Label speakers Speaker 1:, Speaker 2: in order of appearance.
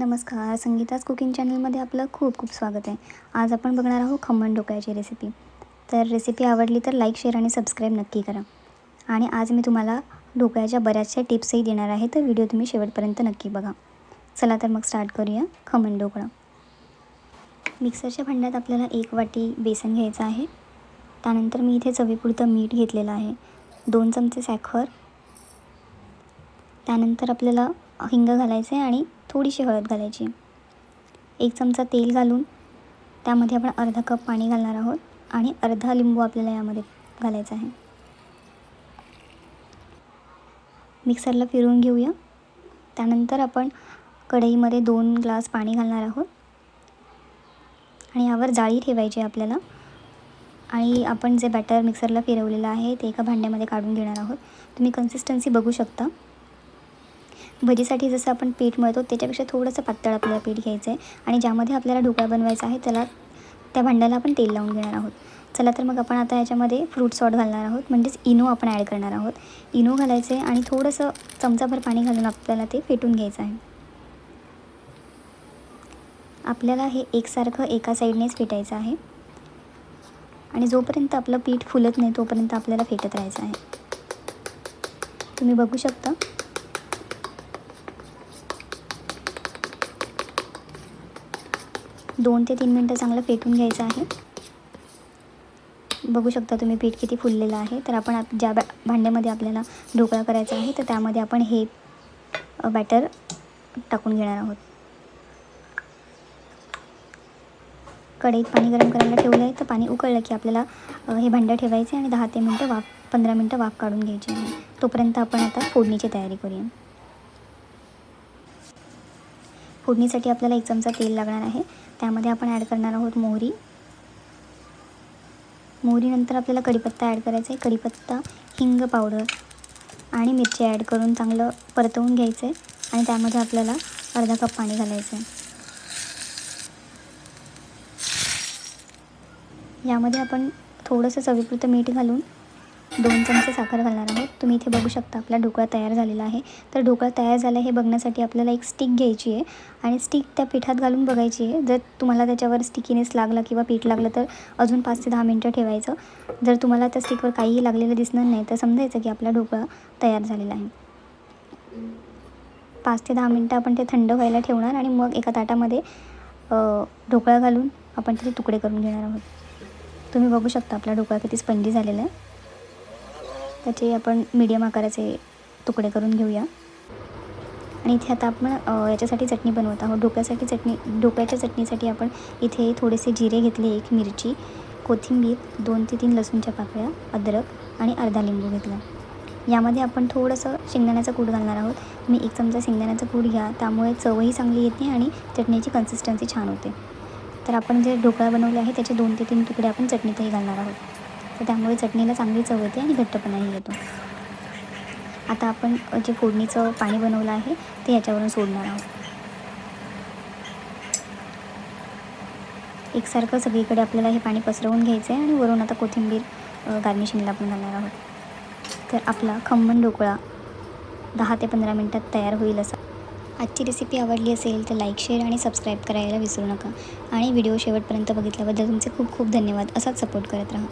Speaker 1: नमस्कार संगीताच कुकिंग चॅनलमध्ये आपलं खूप खूप स्वागत आहे. आज आपण बघणार आहोत खमण ढोकळ्याची रेसिपी तर रेसिपी आवडली तर लाईक शेअर आणि सबस्क्राईब नक्की करा. आणि आज मी तुम्हाला ढोकळ्याच्या बऱ्याचशा टिप्सही देणार आहे तर व्हिडिओ तुम्ही शेवटपर्यंत नक्की बघा. चला तर मग स्टार्ट करूया खमण ढोकळा. मिक्सरच्या भांड्यात आपल्याला एक वाटी बेसन घ्यायचं आहे. त्यानंतर मी इथे चवीपुरतं मीठ घेतलेलं आहे. दोन चमचे साखर. त्यानंतर आपल्याला हिंग घालायचं आहे आणि थोडीशी हळद घालायची. एक चमचा तेल घालून त्यामध्ये आपण अर्धा कप पाणी घालणार आहोत आणि अर्धा लिंबू आपल्याला यामध्ये घालायचा आहे. मिक्सरला फिरवून घेऊया. त्यानंतर आपण कढईमध्ये दोन ग्लास पाणी घालणार आहोत. आणि यावर जाळी ठेवायची आपल्याला. आणि आपण जे बॅटर मिक्सरला फिरवलेलं आहे ते एका भांड्यामध्ये काढून घेणार आहोत. तुम्ही कन्सिस्टन्सी बघू शकता. भजीसाठी जसं आपण पीठ मळतो त्याच्यापेक्षा थोडंसं पातळ आपल्याला पीठ घ्यायचं आहे आणि ज्यामध्ये आपल्याला ढोकळा बनवायचा आहे त्याला त्या भांड्याला आपण तेल लावून घेणार आहोत. चला तर मग आपण आता याच्यामध्ये फ्रूट सॉल्ट घालणार आहोत म्हणजेच इनो आपण ॲड करणार आहोत. इनो घालायचं आहे आणि थोडंसं चमचाभर पाणी घालून आपल्याला ते फेटून घ्यायचं आहे. आपल्याला हे एकसारखं एका साईडनेच फेटायचं आहे. आणि जोपर्यंत आपलं पीठ फुलत नाही तोपर्यंत आपल्याला फेटत राहायचं आहे. तुम्ही बघू शकता. दोन ते तीन मिनटं चांगलं फेटून घ्यायचं आहे. बघू शकता तुम्ही पीठ किती फुललेलं आहे. तर आपण ज्या बॅ भांड्यामध्ये आपल्याला ढोकळा करायचा आहे तर त्यामध्ये आपण हे बॅटर टाकून घेणार आहोत. कढईत पाणी गरम करायला ठेवलं आहे तर पाणी उकळलं की आपल्याला हे भांडं ठेवायचे आणि दहा ते मिनटं वाफ पंधरा मिनटं वाफ काढून घ्यायची आहे. तोपर्यंत आपण आता फोडणीची तयारी करूया. फोडणीसाठी आपल्याला एक चमचा तेल लागणार आहे. त्यामध्ये आपण ॲड करणार आहोत मोहरी. मोहरीनंतर आपल्याला कढीपत्ता ॲड करायचा आहे कढीपत्ता हिंग पावडर आणि मिरची ॲड करून चांगलं परतवून घ्यायचं आहे आणि त्यामध्ये आपल्याला अर्धा कप पाणी घालायचं आहे यामध्ये आपण थोडंसं चवीपुरतं मीठ घालून दोन चमचे साखर घालणार आहोत. तुम्ही इथे बघू शकता आपला ढोकळा तयार झालेला आहे. तर ढोकळा तयार झाला हे बघण्यासाठी आपल्याला एक स्टिक घ्यायची आहे आणि स्टिक त्या पिठात घालून बघायची आहे. जर तुम्हाला त्याच्यावर स्टिकीनेस लागला किंवा पीठ लागलं तर अजून पाच ते दहा मिनटं ठेवायचं. जर तुम्हाला त्या स्टिकवर काहीही लागलेलं दिसणार नाही तर समजायचं की आपला ढोकळा तयार झालेला आहे. पाच ते दहा मिनटं आपण ते थंड व्हायला ठेवणार आणि मग एका ताटामध्ये ढोकळा घालून आपण त्याचे तुकडे करून घेणार आहोत. तुम्ही बघू शकता आपला ढोकळा किती स्पंजी झालेला आहे. त्याचे आपण मीडियम आकाराचे तुकडे करून घेऊया. आणि इथे आता आपण याच्यासाठी चटणी बनवत आहोत. ढोक्यासाठी चटणी ढोक्याच्या चटणीसाठी आपण इथे थोडेसे जिरे घेतले एक मिरची कोथिंबीर दोन ते तीन लसूणच्या पाकळ्या अद्रक आणि अर्धा लिंबू घेतला. यामध्ये आपण थोडंसं शेंगदाण्याचा कूट घालणार आहोत. मी एक चमचा शेंगदाण्याचा कूट घ्या. त्यामुळे चवही चांगली येते आणि चटणीची कन्सिस्टन्सी छान होते. तर आपण जे ढोकळा बनवले आहे त्याचे दोन ते तीन तुकडे आपण चटणीतही घालणार आहोत. तर त्यामुळे चटणीला चांगली चव येते आणि घट्टपणाही येतो. आता आपण जे फोडणीचं पाणी बनवलं आहे ते याच्यावरून सोडणार आहोत. एकसारखं सगळीकडे आपल्याला हे पाणी पसरवून घ्यायचं आहे आणि वरून आता कोथिंबीर गार्निशिंगला आपण घालणार आहोत. तर आपला खमण ढोकळा दहा ते पंधरा मिनटात तयार होईल असा. आजची रेसिपी आवडली असेल तर लाईक शेअर आणि सबस्क्राईब करायला विसरू नका. आणि व्हिडिओ शेवटपर्यंत बघितल्याबद्दल तुमचे खूप खूप धन्यवाद. असाच सपोर्ट करत राहा.